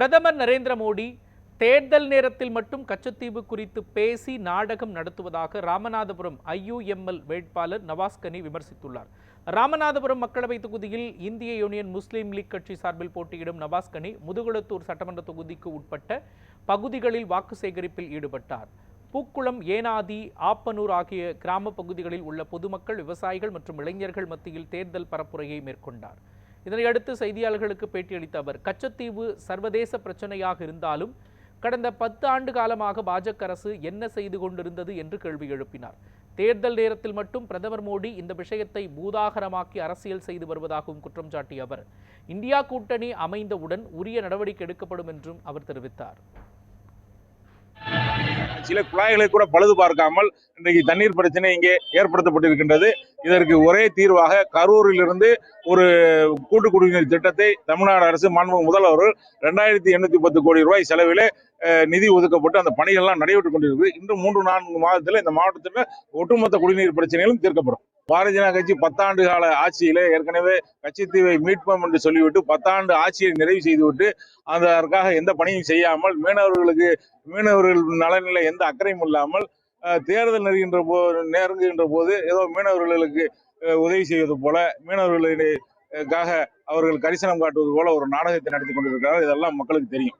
பிரதமர் நரேந்திர மோடி தேர்தல் நேரத்தில் மட்டும் கச்சத்தீவு குறித்து பேசி நாடகம் நடத்துவதாக ராமநாதபுரம் ஐயுஎம்எல் வேட்பாளர் நவாஸ்கனி விமர்சித்துள்ளார். ராமநாதபுரம் மக்களவைத் தொகுதியில் இந்திய யூனியன் முஸ்லீம் லீக் கட்சி சார்பில் போட்டியிடும் நவாஸ்கனி முதுகுளத்தூர் சட்டமன்ற தொகுதிக்கு உட்பட்ட பகுதிகளில் வாக்கு சேகரிப்பில் ஈடுபட்டார். பூக்குளம் ஏனாதி ஆப்பனூர் ஆகிய கிராம பகுதிகளில் உள்ள பொதுமக்கள் விவசாயிகள் மற்றும் இளைஞர்கள் மத்தியில் தேர்தல் பரப்புரையை மேற்கொண்டார். இதனையடுத்து செய்தியாளர்களுக்கு பேட்டியளித்த அவர் கச்சத்தீவு சர்வதேச பிரச்சனையாக இருந்தாலும் கடந்த பத்து ஆண்டு காலமாக பாஜக அரசு என்ன செய்து கொண்டிருந்தது என்று கேள்வி எழுப்பினார். தேர்தல் நேரத்தில் மட்டும் பிரதமர் மோடி இந்த விஷயத்தை பூதாகரமாக்கி அரசியல் செய்து வருவதாகவும் குற்றம் சாட்டிய அவர் இந்தியா கூட்டணி அமைந்தவுடன் உரிய நடவடிக்கை எடுக்கப்படும் என்றும் அவர் தெரிவித்தார். சில குழாய்களை கூட பழுது பார்க்காமல் இன்றைக்கு தண்ணீர் பிரச்சனை இங்கே ஏற்படுத்தப்பட்டிருக்கின்றது. இதற்கு ஒரே தீர்வாக கரூரிலிருந்து ஒரு கூட்டு குடிநீர் திட்டத்தை தமிழ்நாடு அரசு மாண்பு முதல்வர்கள் ரெண்டாயிரத்தி எண்ணூத்தி பத்து கோடி ரூபாய் செலவிலே நிதி ஒதுக்கப்பட்டு அந்த பணிகள்லாம் நடைபெற்றுக் கொண்டிருக்கிறது இன்னும் மூன்று நான்கு மாதத்தில் இந்த மாவட்டத்தில் ஒட்டுமொத்த குடிநீர் பிரச்சனைகளும் தீர்க்கப்படும். பாரதிய ஜனதா கட்சி பத்தாண்டு கால ஆட்சியிலே ஏற்கனவே கட்சித்தீவை மீட்போம் என்று சொல்லிவிட்டு பத்தாண்டு ஆட்சியை நிறைவு செய்துவிட்டு அதற்காக எந்த பணியும் செய்யாமல் மீனவர்களுக்கு மீனவர்கள் நலனில் எந்த அக்கறையும் இல்லாமல் தேர்தல் நெருகின்ற போ நெருங்குகின்ற போது ஏதோ மீனவர்களுக்கு உதவி செய்வது போல மீனவர்களுக்காக அவர்கள் கரிசனம் காட்டுவது போல ஒரு நாடகத்தை நடத்தி கொண்டிருக்கிறார்கள். இதெல்லாம் மக்களுக்கு தெரியும்.